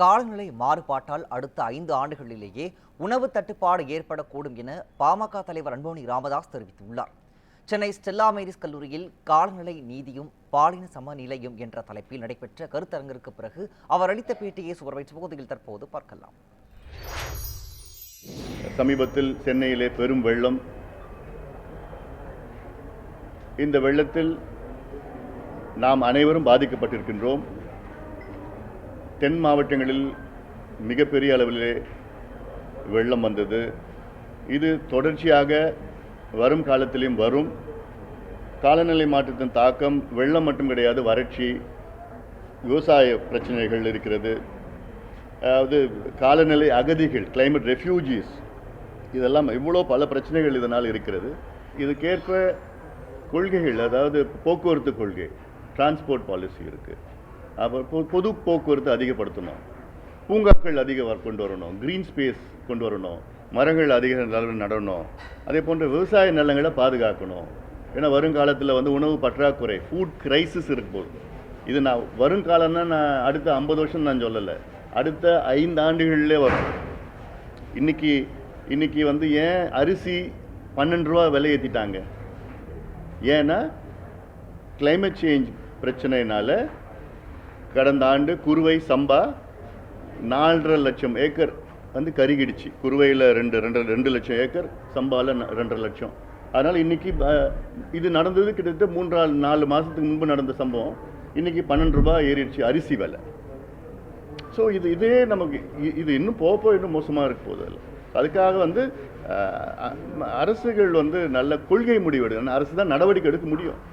காலநிலை மாறுபாட்டால் அடுத்த ஐந்து ஆண்டுகளிலேயே உணவு தட்டுப்பாடு ஏற்படக்கூடும் என பாமக தலைவர் அன்போனி ராமதாஸ் தெரிவித்துள்ளார். சென்னை ஸ்டெல்லா மேரிஸ் கல்லூரியில் காலநிலை நீதியும் பாலின சமநிலையும் என்ற தலைப்பில் நடைபெற்ற கருத்தரங்கிற்கு பிறகு அவர் அளித்த பேட்டியை சுவர்வைச் பகுதியில் தற்போது பார்க்கலாம். சமீபத்தில் சென்னையிலே பெரும் வெள்ளம். இந்த வெள்ளத்தில் நாம் அனைவரும் பாதிக்கப்பட்டிருக்கின்றோம். தென் மாவட்டங்களில் மிகப்பெரிய அளவிலே வெள்ளம் வந்தது. இது தொடர்ச்சியாக வரும் காலத்திலையும் வரும். காலநிலை மாற்றத்தின் தாக்கம் வெள்ளம் மட்டும் கிடையாது வறட்சி விவசாய பிரச்சனைகள் இருக்கிறது. அதாவது காலநிலை அகதிகள் கிளைமேட் ரெஃப்யூஜிஸ் இதெல்லாம் இவ்வளோ பல பிரச்சனைகள் இதனால் இருக்கிறது. இதுக்கேற்ப கொள்கைகள் அதாவது போக்குவரத்து கொள்கை டிரான்ஸ்போர்ட் பாலிசி இருக்குது அப்புறம் பொ- பொது போக்குவரத்து அதிகப்படுத்தணும். பூங்காக்கள் அதிக கொண்டு வரணும். க்ரீன் ஸ்பேஸ் கொண்டு வரணும். மரங்கள் அதிக அளவில் நடணும். அதே போன்ற விவசாய நிலங்களை பாதுகாக்கணும். ஏன்னா வருங்காலத்தில் வந்து உணவு பற்றாக்குறை ஃபுட் கிரைசிஸ் இருக்கும் இது நான் வருங்காலம்னா நான் அடுத்த ஐம்பது வருஷம் நான் சொல்லலை. அடுத்த ஐந்து ஆண்டுகளிலே வரும். இன்றைக்கி இன்றைக்கி வந்து ஏன் அரிசி பன்னெண்டு ரூபா விலை ஏற்றிட்டாங்க ஏன்னா கிளைமேட் சேஞ்ச் பிரச்சனைனால கடந்த ஆண்டு குறுவை சம்பா நாலரை லட்சம் ஏக்கர் வந்து கருகிடுச்சு. குறுவையில் ரெண்டு ரெண்டு ரெண்டு லட்சம் ஏக்கர் சம்பாவில் ந- ரெண்டரை லட்சம். அதனால் இன்னைக்கு இது நடந்தது கிட்டத்தட்ட மூன்றாள் நாலு மாதத்துக்கு முன்பு நடந்த சம்பவம். இன்றைக்கி பன்னெண்டு ரூபாய் ஏறிடுச்சு அரிசி விலை. ஸோ இது இதே நமக்கு இது இன்னும் போக போக இன்னும் மோசமாக இருக்க போகுது அதில். அதுக்காக வந்து அரசுகள் வந்து நல்ல கொள்கை முடிவெடு அரசு தான் நடவடிக்கை எடுக்க முடியும்.